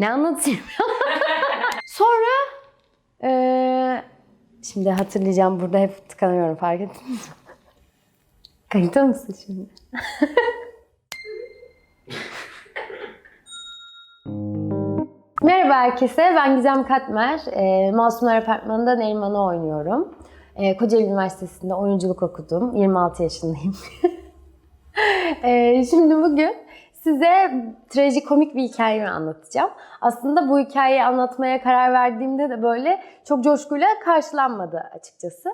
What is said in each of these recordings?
Ne anlatayım? Sonra eee, şimdi hatırlayacağım burada hep tıkanıyorum fark ettiniz mi? Kayıtta mısın şimdi? Merhaba herkese, ben Gizem Katmer. E, Masumlar Apartmanı'nda Neriman'ı oynuyorum. E, Kocaeli Üniversitesi'nde oyunculuk okudum. 26 yaşındayım. e, şimdi bugün size trajikomik bir hikayemi anlatacağım. Aslında bu hikayeyi anlatmaya karar verdiğimde de böyle çok coşkuyla karşılanmadı açıkçası.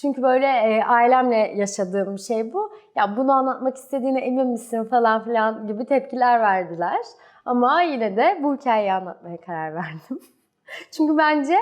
Çünkü böyle e, ailemle yaşadığım şey bu. Ya bunu anlatmak istediğine emin misin falan filan gibi tepkiler verdiler. Ama yine de bu hikayeyi anlatmaya karar verdim. Çünkü bence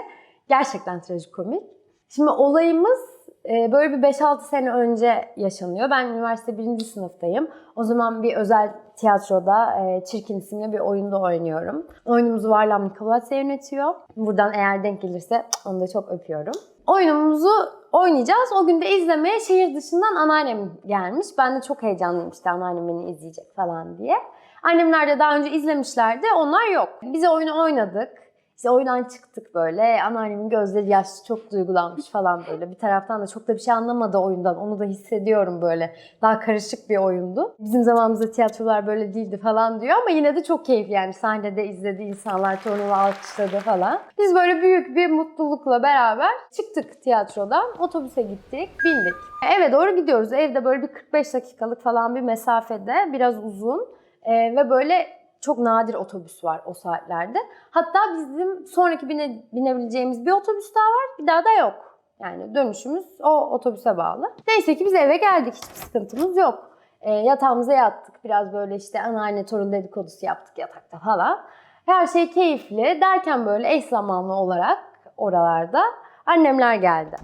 gerçekten trajikomik. Şimdi olayımız böyle bir 5-6 sene önce yaşanıyor. Ben üniversite birinci sınıftayım. O zaman bir özel tiyatroda e, Çirkin isimli bir oyunda oynuyorum. Oyunumuzu Varlam Nikolatse yönetiyor. Buradan eğer denk gelirse onu da çok öpüyorum. Oyunumuzu oynayacağız. O gün de izlemeye şehir dışından anneannem gelmiş. Ben de çok heyecanlıyım işte anneannem beni izleyecek falan diye. Annemler de daha önce izlemişlerdi. Onlar yok. Bize oyunu oynadık. İşte oyundan çıktık böyle. Anneannemin gözleri yaşlı, çok duygulanmış falan böyle. Bir taraftan da çok da bir şey anlamadı oyundan. Onu da hissediyorum böyle. Daha karışık bir oyundu. Bizim zamanımızda tiyatrolar böyle değildi falan diyor ama yine de çok keyifli yani. Sahnede izledi, insanlar torunu alkışladı falan. Biz böyle büyük bir mutlulukla beraber çıktık tiyatrodan. Otobüse gittik, bindik. Eve doğru gidiyoruz. Evde böyle bir 45 dakikalık falan bir mesafede. Biraz uzun. Ee, ve böyle çok nadir otobüs var o saatlerde. Hatta bizim sonraki bine, binebileceğimiz bir otobüs daha var, bir daha da yok. Yani dönüşümüz o otobüse bağlı. Neyse ki biz eve geldik, hiçbir sıkıntımız yok. Ee, yatağımıza yattık, biraz böyle işte anneanne torun dedikodusu yaptık yatakta falan. Her şey keyifli derken böyle eş zamanlı olarak oralarda annemler geldi.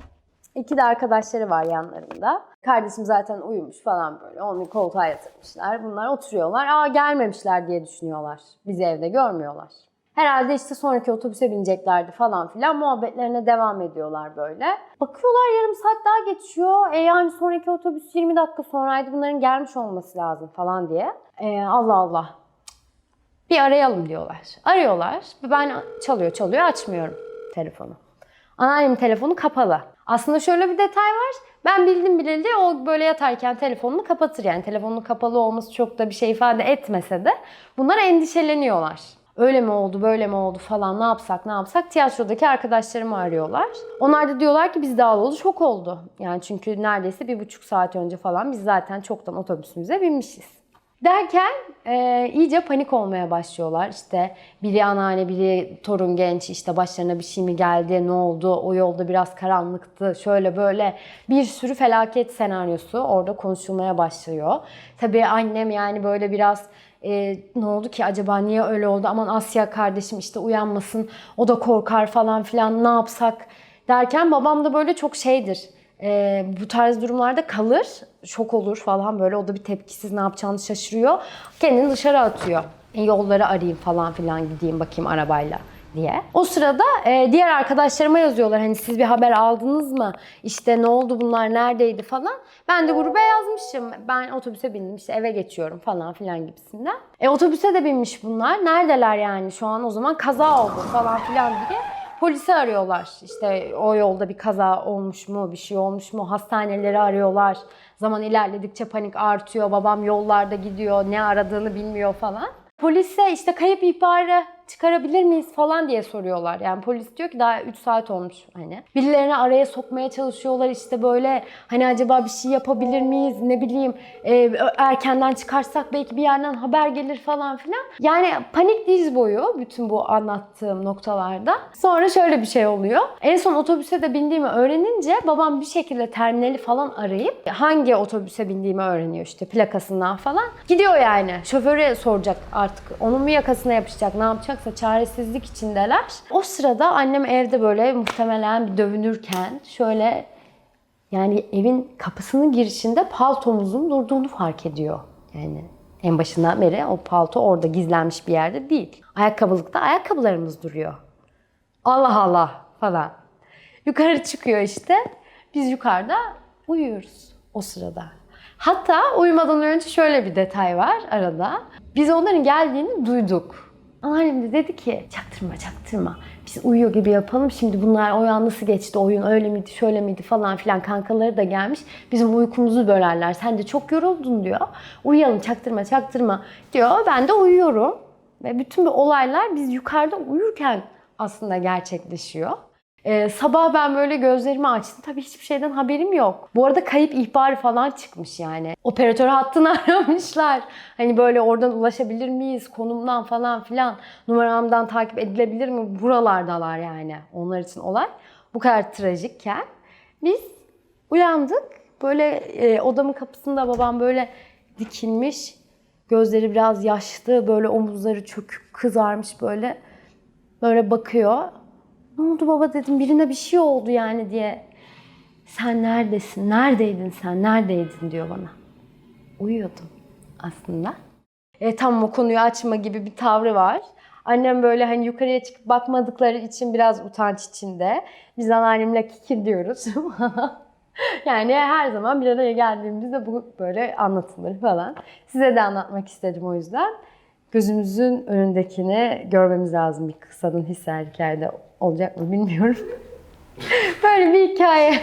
İki de arkadaşları var yanlarında. Kardeşim zaten uyumuş falan böyle. Onu koltuğa yatırmışlar. Bunlar oturuyorlar. Aa gelmemişler diye düşünüyorlar. Bizi evde görmüyorlar. Herhalde işte sonraki otobüse bineceklerdi falan filan. Muhabbetlerine devam ediyorlar böyle. Bakıyorlar yarım saat daha geçiyor. E yani sonraki otobüs 20 dakika sonraydı. Bunların gelmiş olması lazım falan diye. E, Allah Allah. Bir arayalım diyorlar. Arıyorlar. Ben çalıyor çalıyor açmıyorum telefonu. Anneannemin telefonu kapalı. Aslında şöyle bir detay var. Ben bildim bileli o böyle yatarken telefonunu kapatır. Yani telefonun kapalı olması çok da bir şey ifade etmese de bunlar endişeleniyorlar. Öyle mi oldu, böyle mi oldu falan ne yapsak ne yapsak tiyatrodaki arkadaşlarımı arıyorlar. Onlar da diyorlar ki biz dağılalı şok oldu. Yani çünkü neredeyse bir buçuk saat önce falan biz zaten çoktan otobüsümüze binmişiz. Derken e, iyice panik olmaya başlıyorlar. İşte biri anneanne, biri torun genç, işte başlarına bir şey mi geldi, ne oldu, o yolda biraz karanlıktı, şöyle böyle bir sürü felaket senaryosu orada konuşulmaya başlıyor. Tabii annem yani böyle biraz e, ne oldu ki acaba niye öyle oldu, aman Asya kardeşim işte uyanmasın, o da korkar falan filan ne yapsak derken babam da böyle çok şeydir e, bu tarz durumlarda kalır, şok olur falan böyle. O da bir tepkisiz ne yapacağını şaşırıyor. Kendini dışarı atıyor. E, yolları arayayım falan filan gideyim bakayım arabayla diye. O sırada e, diğer arkadaşlarıma yazıyorlar hani siz bir haber aldınız mı? İşte ne oldu bunlar neredeydi falan. Ben de gruba yazmışım. Ben otobüse bindim işte eve geçiyorum falan filan gibisinden. E otobüse de binmiş bunlar. Neredeler yani şu an o zaman kaza oldu falan filan diye. Polisi arıyorlar. İşte o yolda bir kaza olmuş mu, bir şey olmuş mu? Hastaneleri arıyorlar. Zaman ilerledikçe panik artıyor. Babam yollarda gidiyor. Ne aradığını bilmiyor falan. Polise işte kayıp ihbarı çıkarabilir miyiz falan diye soruyorlar. Yani polis diyor ki daha 3 saat olmuş hani. Birilerini araya sokmaya çalışıyorlar işte böyle hani acaba bir şey yapabilir miyiz ne bileyim e, erkenden çıkarsak belki bir yerden haber gelir falan filan. Yani panik diz boyu bütün bu anlattığım noktalarda. Sonra şöyle bir şey oluyor. En son otobüse de bindiğimi öğrenince babam bir şekilde terminali falan arayıp hangi otobüse bindiğimi öğreniyor işte plakasından falan. Gidiyor yani. Şoföre soracak artık onun mu yakasına yapışacak ne yapacaksa çaresizlik içindeler. O sırada annem evde böyle muhtemelen bir dövünürken şöyle yani evin kapısının girişinde paltomuzun durduğunu fark ediyor. Yani en başından beri o palto orada gizlenmiş bir yerde değil. Ayakkabılıkta ayakkabılarımız duruyor. Allah Allah falan. Yukarı çıkıyor işte. Biz yukarıda uyuyoruz o sırada. Hatta uyumadan önce şöyle bir detay var arada. Biz onların geldiğini duyduk. Anneannem de dedi ki çaktırma çaktırma. Biz uyuyor gibi yapalım. Şimdi bunlar o an nasıl geçti oyun öyle miydi şöyle miydi falan filan kankaları da gelmiş. Bizim uykumuzu bölerler. Sen de çok yoruldun diyor. Uyuyalım çaktırma çaktırma diyor. Ben de uyuyorum. Ve bütün bu olaylar biz yukarıda uyurken aslında gerçekleşiyor. Ee, sabah ben böyle gözlerimi açtım. Tabii hiçbir şeyden haberim yok. Bu arada kayıp ihbarı falan çıkmış yani. Operatör hattını aramışlar. Hani böyle oradan ulaşabilir miyiz? Konumdan falan filan. Numaramdan takip edilebilir mi? Buralardalar yani. Onlar için olay. Bu kadar trajikken. Biz uyandık. Böyle e, odamın kapısında babam böyle dikilmiş. Gözleri biraz yaşlı. Böyle omuzları çökük kızarmış böyle. Böyle bakıyor. Ne oldu baba dedim birine bir şey oldu yani diye. Sen neredesin? Neredeydin sen? Neredeydin diyor bana. Uyuyordum aslında. E, tam o konuyu açma gibi bir tavrı var. Annem böyle hani yukarıya çıkıp bakmadıkları için biraz utanç içinde. Biz anneannemle kikir diyoruz. yani her zaman bir araya geldiğimizde bu böyle anlatılır falan. Size de anlatmak istedim o yüzden. Gözümüzün önündekini görmemiz lazım bir kısanın hissel hikayede olacak mı bilmiyorum. böyle bir hikaye.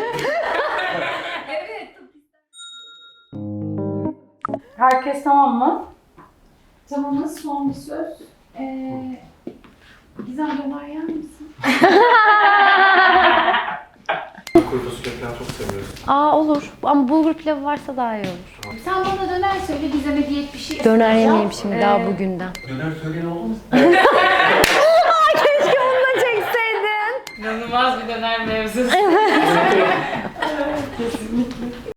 Herkes tamam mı? Tamamız son bir söz. Ee, Gizem dolar yer misin? Kuru fasulye falan çok seviyorum. Aa olur ama bulgur pilavı varsa daha iyi olur. Sen bana döner söyle Gizem'e diyet bir şey Döner yemeyeyim şimdi daha Ee, bugünden. Döner söyleyen oldu mu? Keşke onu da çekseydin. İnanılmaz bir döner mevzusu.